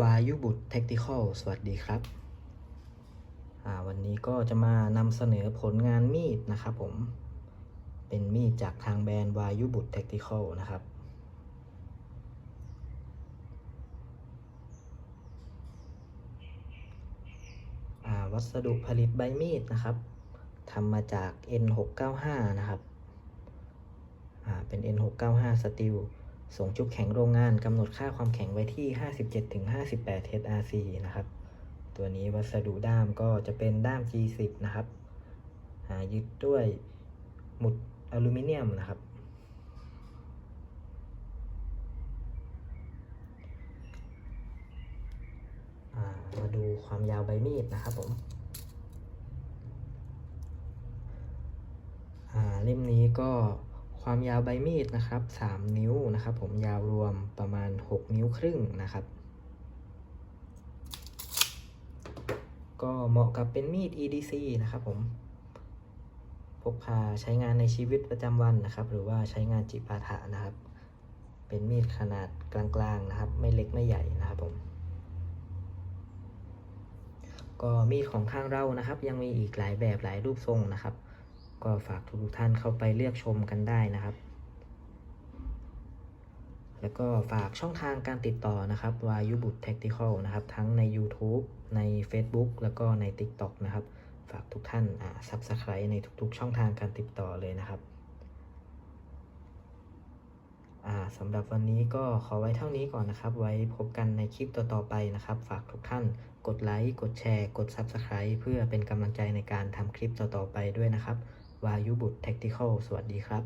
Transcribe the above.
วายุบุตรเทคนิคอลสวัสดีครับอ่าวันนี้ก็จะมานำเสนอผลงานมีดนะครับผม เป็นมีดจากทางแบรนด์วายุบุตรเทคนิคอลนะครับอ่าวัสดุผลิตใบมีดนะครับทำมาจาก N695 นะครับอ่าเป็น N695 สตีล ส่งจุกแข็งโรงงานกำหนดค่าความแข็งไว้ที่ 57-58 HRC นะครับ ตัวนี้วัสดุด้ามก็จะเป็นด้าม G10 นะครับอ่ายึดด้วยหมุดอลูมิเนียมนะครับามาดูความยาวใบมีดนะครับผมเล่มนี้ก็ ความยาวใบมีดนะครับ 3 นิ้วนะครับ ผมยาวรวมประมาณ 6 นิ้วครึ่งนะครับ ก็เหมาะกับเป็นมีด EDC นะครับผมพกพาใช้งานในชีวิตประจำวันนะครับ หรือว่าใช้งานจิปาถะนะครับ เป็นมีดขนาดกลางๆนะครับ ไม่เล็กไม่ใหญ่นะครับผมก็มีดของทางเรานะครับ ยังมีอีกหลายแบบหลายรูปทรงนะครับ ก็ฝากทุกท่านเข้าไปเลือกชมกันได้นะครับ แล้วก็ฝากช่องทางการติดต่อนะครับวายุบุตร Tactical นะครับ ทั้งใน YouTube ใน Facebook แล้วก็ใน TikTok นะครับ ฝากทุกท่านอ่า Subscribe ในทุกๆ ช่องทางการติดต่อเลยนะครับอ่าสำหรับวันนี้ก็ขอไว้เท่านี้ก่อนนะครับ ไว้พบกันในคลิปต่อ ๆ ไปนะครับ ฝากทุกท่านกดไลค์ กดแชร์ กด Subscribe เพื่อเป็นกำลังใจในการทำคลิปต่อ ๆ ไปด้วยนะครับ วายุบุตร Tactical สวัสดีครับ